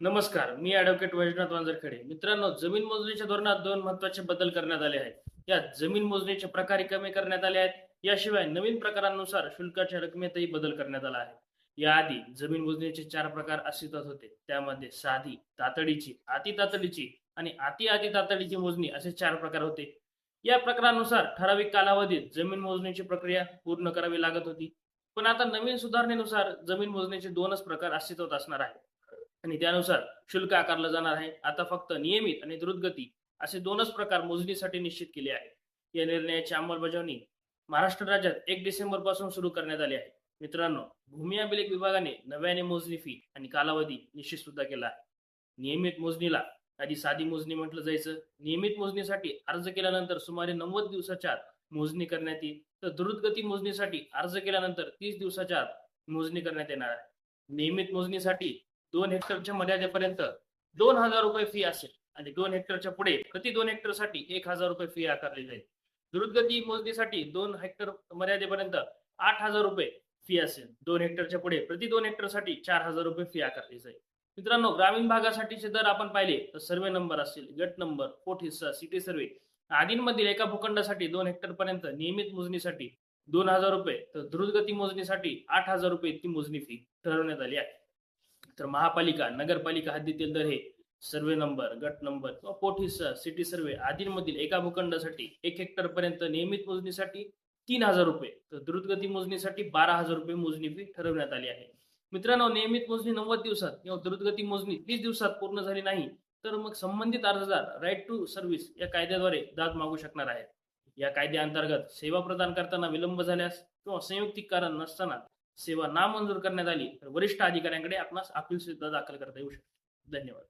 नमस्कार मी ऍडव्होकेट वैजनाथ वांजरखेडे. मित्रांनो जमीन मोजणीच्या धोरणात दोन महत्त्वाचे बदल करण्यात आले आहेत. यात जमीन मोजणीचे प्रकार कमी करण्यात आले आहेत. याशिवाय नवीन प्रकारांनुसार शुल्काच्या रकमेतही बदल करण्यात आला आहे. याआधी जमीन मोजणीचे चार प्रकार अस्तित्वात होते. त्यामध्ये साधी तातडीची अति तातडीची आणि अति अति तातडीची मोजणी असे चार प्रकार होते. या प्रकारानुसार ठराविक कालावधीत जमीन मोजणीची प्रक्रिया पूर्ण करावी लागत होती. पण आता नवीन सुधारणेनुसार जमीन मोजणीचे दोनच प्रकार अस्तित्वात असणार आहेत. आणि त्यानुसार शुल्क आकारलं जाणार आहे. आता फक्त नियमित आणि द्रुतगती असे दोनच प्रकार मोजणीसाठी निश्चित केले आहे या निर्णयाची अंमलबजावणी महाराष्ट्र राज्यात एक डिसेंबरपासून सुरू करण्यात आली आहे. मित्रांनो भूमी अभिलेख विभागाने नव्याने मोजणी फी आणि कालावधी निश्चित सुद्धा केला आहे. नियमित मोजणीला आधी साधी मोजणी म्हटलं जायचं. नियमित मोजणीसाठी अर्ज केल्यानंतर सुमारे नव्वद दिवसाच्या आत मोजणी करण्यात येईल. तर द्रुतगती मोजणीसाठी अर्ज केल्यानंतर तीस दिवसाच्या आत मोजणी करण्यात येणार आहे. नियमित मोजणीसाठी दोन हेक्टरच्या मर्यादेपर्यंत दोन हजार रुपये फी असेल. आणि दोन हेक्टरच्या पुढे प्रति दोन हेक्टरसाठी एक हजार रुपये फी आकारली जाईल. द्रुतगती मोजणीसाठी दोन हेक्टर मर्यादेपर्यंत आठ हजार रुपये फी असेल. दोन हेक्टरच्या पुढे प्रति दोन हेक्टरसाठी चार हजार रुपये फी आकारली जाईल. मित्रांनो ग्रामीण भागासाठीचे दर आपण पाहिले तर सर्वे नंबर असतील गट नंबर पोट हिस्सा सिटी सर्वे आदींमधील एका भूखंडासाठी दोन हेक्टर पर्यंत नियमित मोजणीसाठी दोन हजार रुपये तर द्रुतगती मोजणीसाठी आठ हजार रुपये इतकी मोजणी फी ठरवण्यात आली आहे. तर महापालिका नगरपालिका हद्दीतील दर हे सर्वे नंबर गट नंबर किंवा पोट हिस्सा सिटी सर्वे आदींमधील एका भूखंडासाठी एक हेक्टर पर्यंत नियमित मोजणीसाठी तीन हजार रुपये तर द्रुतगती मोजणीसाठी बारा हजार रुपये मोजणी फी ठरवण्यात आली आहे. मित्रांनो नियमित मोजणी नव्वद दिवसात किंवा द्रुतगती मोजणी तीस दिवसात पूर्ण झाली नाही तर मग संबंधित अर्जदार राईट टू सर्व्हिस या कायद्याद्वारे दाद मागू शकणार आहेत. या कायद्याअंतर्गत सेवा प्रदान करताना विलंब झाल्यास किंवा संयुक्तिक कारण नसताना सेवा नामंजूर करण्यात आली तर वरिष्ठ अधिकाऱ्यांकडे आपणास अपील सुद्धा दाखल करता येऊ शकते. धन्यवाद.